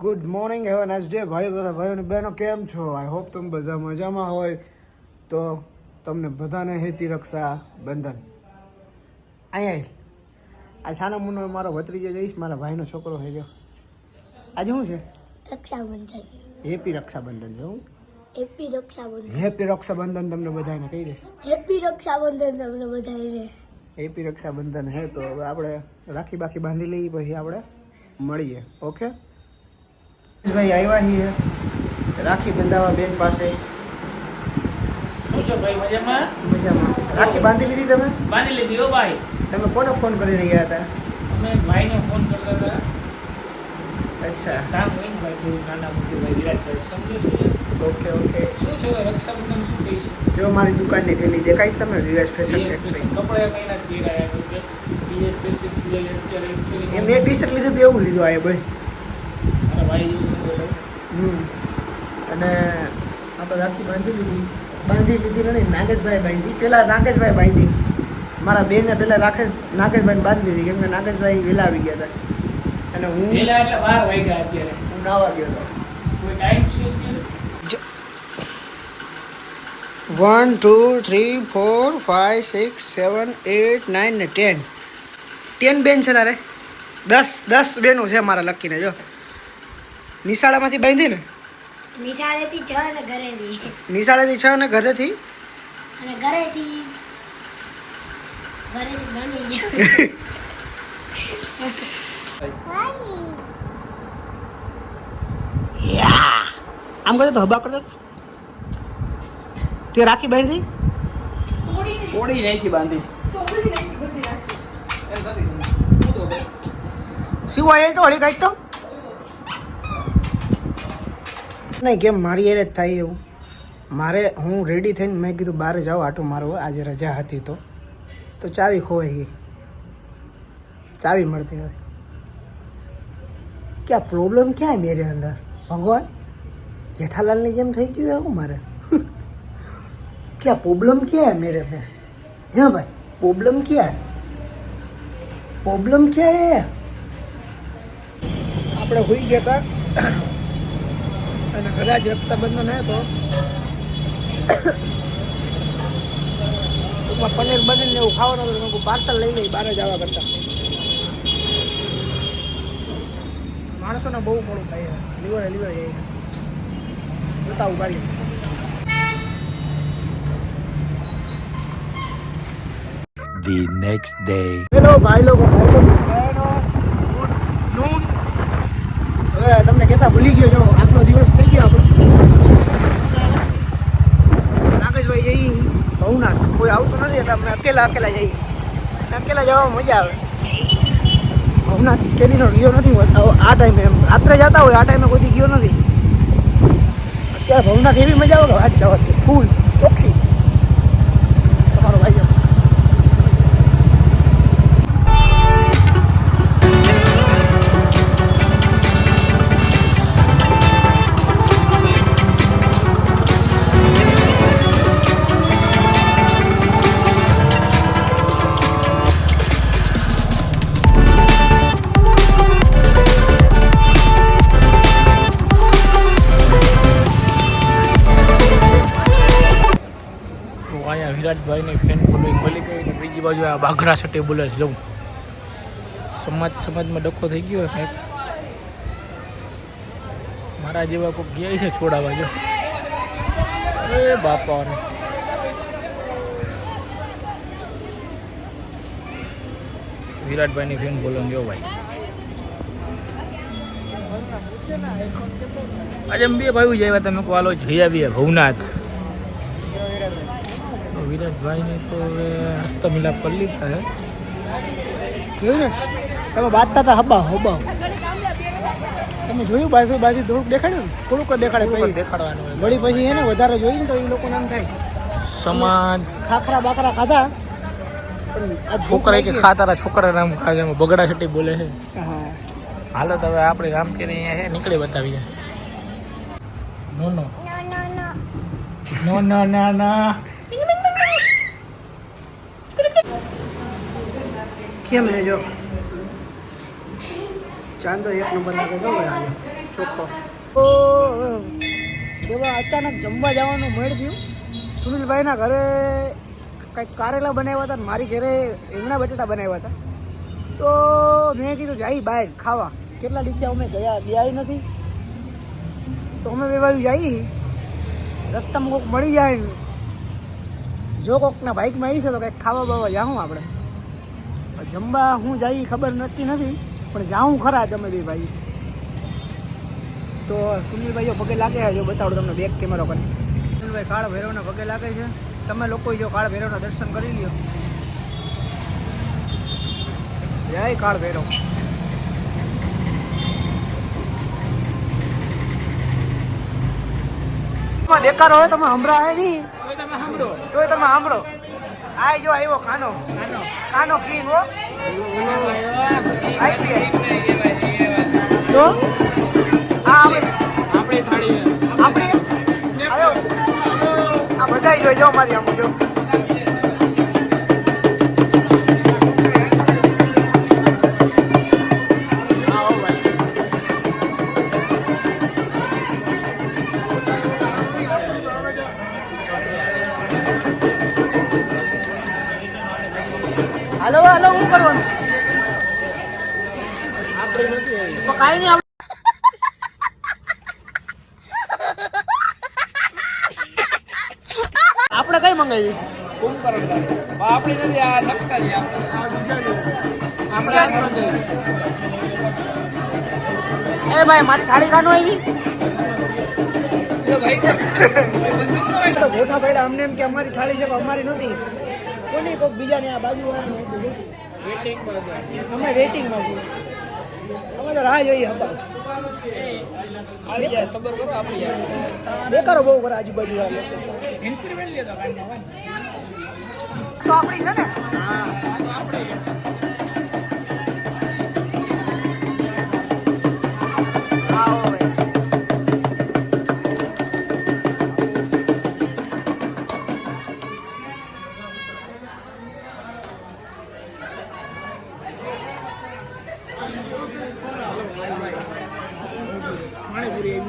Good morning have nice day ભાઈઓ તથા ભાઈઓ અને બહેનો કેમ છો? આઈ હોપ તમે બધા મજામાં હોય. તો તમને બધાને હેપી રક્ષા બંધન અહીંયા આ સાના મુનો મારો ભત્રીજો જઈશ મારા ભાઈનો છોકરો થઈ ગયો આજે શું છે? રક્ષાબંધન. હેપી રક્ષાબંધન છે હું હેપી રક્ષાબંધન. હેપી રક્ષાબંધન તમને બધાને કહી દે. હેપી રક્ષાબંધન તમને બધાને હેપી રક્ષાબંધન હે તો હવે આપણે રાખી બાકી બાંધી લઈએ પછી આપણે મળીએ. ઓકે ભાઈ આવ્યા છીએ રાખી બંધાવા બેન પાસે. શું છે ભાઈ મજામાં? મજામાં. રાખી બાંધી લીધી તમે? બાંધી લીધી હો ભાઈ. તમે કોને ફોન કરી રહ્યા હતા? અમે ભાઈને ફોન કરતા હતા. અચ્છા. કામ હોય ને ભાઈ થોડું નાના મોટું ભાઈ વિરાટભાઈ સમજો શું ઓકે ઓકે. શું છે રક્ષાબંધન શું કહીશું જો મારી દુકાનની થેલી દેખાઈશ તમે રિવાજ ફેશન કપડા કઈ ના પહેરાયા મેં ટી શર્ટ લીધું તો એવું લીધું આ ભાઈ. અને આપણે રાખી બાંધી લીધી. બાંધી લીધી નથી નાગેશભાઈ બાંધી. પહેલાં નાગેશભાઈ બાંધી. મારા બેને પહેલાં રાખે નાગેશભાઈ બાંધી દીધી કેમ કે નાગેશભાઈ વહેલા આવી ગયા હતા. અને હું પહેલા એટલે બાર વાગ્યા અત્યારે. હું નાવા ગયો હતો. કોઈ ટાઈમ છે one two three four five six seven eight nine ને ટેન ટેન બેન છે તારે? દસ દસ બેનો છે મારા લખીને જો. નિશાળામાંથી બાંધી ને નિશાળેથી છ ને ઘરેથી. નિશાળેથી છ ને ઘરેથી? અને ઘરેથી. ઘરેથી બની આમ કરતો તો હબા કરતો તે રાખી બાંધી? કોડી નાખી બાંધી. શું આયેલ તો હળી કાઢ તો? નહીં કેમ મારી એરે જ થાય એવું મારે હું રેડી થઈને મેં કીધું બહાર જાઉં આટું મારવું આજે રજા હતી તો તો ચાવી ખોવાઈ ગઈ ચાવી મળતી નથી ક્યાં પ્રોબ્લેમ ક્યાં મેરે અંદર ભગવાન જેઠાલાલની જેમ થઈ ગયું એવું મારે ક્યાં પ્રોબ્લેમ ક્યાં મેરે મેં હા ભાઈ પ્રોબ્લેમ ક્યાં પ્રોબ્લેમ ક્યાં હે આપણે હોઈ ગયા હતા અને કદાચ રક્ષાબંધન હે તો ટૂંકમાં પનીર બનીને એવું ખાવાનું હતું તો પાર્સલ લઈ લઈ બહાર જ આવવા કરતા. માણસોને બહુ મોડું થાય લીવર લીવર જાય જોતા ઉગાડી the next day. Hello, ભાઈ લોકો. બહેનો ગુડ નૂન હવે તમને કહેતા ભૂલી ગયો જો આટલો દિવસ થઈ ગયો આપણો. નાગેશભાઈ જઈ, ભવનાથ. કોઈ આવતું નથી એટલે અમે અકેલા અકેલા જઈએ. અકેલા જવામાં મજા આવે. ભવનાથ કેદીનો ગયો નથી. આ ટાઈમે એમ. રાત્રે જતા હોય, આ ટાઈમે કોઈ ગયો નથી. અત્યારે ભવનાથ એવી મજા આવે કે વાત જવાથી ફૂલ, ચોખ્ખી. વિરાટભાઈની ફેન ફોલોઈંગ મળી ગઈ અને બીજી બાજુ આ બાઘરા સટે બોલે જવું સમાજ સમાજમાં ડખો થઈ ગયો કંઈક મારા જેવા કોઈ ગયા છે છોડાવા જો એ બાપા રે વિરાટભાઈની ફેન બોલો જો ભાઈ. આજે બે ભાઈ જાય તમે કહો હાલો જઈ આવીએ, ભવનાથ. વિરાટભાઈને તો હવે હસ્ત મિલાપ કરી લીધા હે. જોયું ને? તમે બાંધતા હતા હબા હબા તમે જોયું બાજુ બાજુ થોડુંક દેખાડ્યું ને? થોડુંક દેખાડે પછી. દેખાડવાનું. વળી પછી એને વધારે જોયું ને તો એ લોકો નામ થાય. સમાજ ખાખરા બાકરા ખાધા. છોકરા કે લાગી. ખા તારા છોકરા નામ ખાજે બગડા છટી બોલે છે. હાલત હાલો હવે આપણે રામ કે નીકળી બતાવીએ નો નો. નો નો ના ના. કેમ હે જો ચાંદો એક નંબર લાગે તો ભાઈ ચોખ્ખો. એવા અચાનક જમવા જવાનું મળ થયું સુનિલભાઈના ઘરે કંઈક કારેલા બનાવ્યા હતા મારી ઘરે રીંગણા બટેટા બનાવ્યા હતા. તો મેં કીધું જાય બહાર, ખાવા. કેટલા દિવસે અમે ગયા? ગયા નથી. તો અમે બાજુ જઈ. રસ્તામાં કોઈક મળી જાય જો કોકના બાઇકમાં આવી છે તો કંઈક ખાવા બાવા જાઉં આપણે. જમવા હું જઈ ખબર નક્કી નથી પણ જાઉં ખરા તમે બે ભાઈ. તો સુનિલભાઈઓ પગે લાગે છે જો બતાવડો તમને બેક કેમેરો કરી સુનિલભાઈ કાળ ભૈરવના પગે લાગે છે. તમે લોકો જો કાળ ભૈરવના દર્શન કરી લ્યો. જય કાળ ભૈરવ. દેખાડો હોય તમે હમણાં નહીં? તમે સાંભળો. તો તમે સાંભળો. આ જો આવ્યો કાનો. કાનો કિંગ હો. આપણે તો? આ આપણે થાળી આપણે? આ બધા જોઈ જો મારી આમ જો. હાલો હાલો શું કરવાનું? તો કાંઈ નહીં આપણે કઈ મંગાવી કુંભકરણ આપણે નથી આ નકશાલી આપણે આ એ ભાઈ મારી થાળી કાનો આવી? ભાઈ તો મોટા ભાઈ અમને એમ કે અમારી થાળી છે અમારી નથી. કોની કોઈક બીજાને આ બાજુ અમે વેઇટિંગમાં છીએ. અમે તો રાહ જોઈએ હતા. બેકારો બહુ કરે આજુબાજુ વાળા. ઇન્સ્ટ્રુમેન્ટ લેતો તો આપણી છે ને?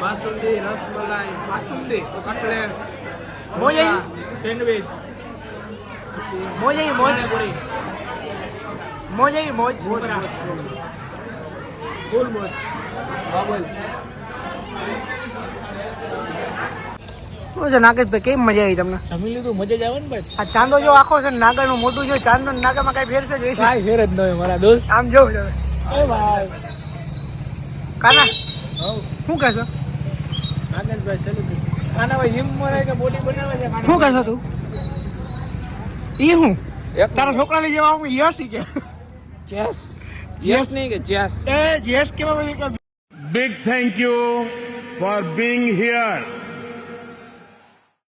બાસુંદી રસમલાઈ બાસુંદી. કટલેસ મોયે સેન્ડવિચ મોયે મોજ? મોયે મોજ? ફૂલ મોજ. બાબલ. શું છે નાગેશભાઈ કેમ મજા આવી તમને? જમી લીધું મજા જ આવે ને ભાઈ. આ ચાંદો જો આખો છે ને નાગરનું મોટું જો ચાંદો નાગરમાં કઈ ફેર છે જોઈ ફેર જ ન હોય મારા દોસ્ત. આમ જોઉં છે કાના શું કહેશો નાગેશભાઈ સેલિબ્રિટી કાનાભાઈ જીમ મરે કે બોડી બનાવે છે? શું કહેશો તું? ઈ હું? તારા છોકરા લઈ જવા હું યસ કે. જેસ. જેસ નહીં કે જેસ. એ જેસ કેવા big thank you for being here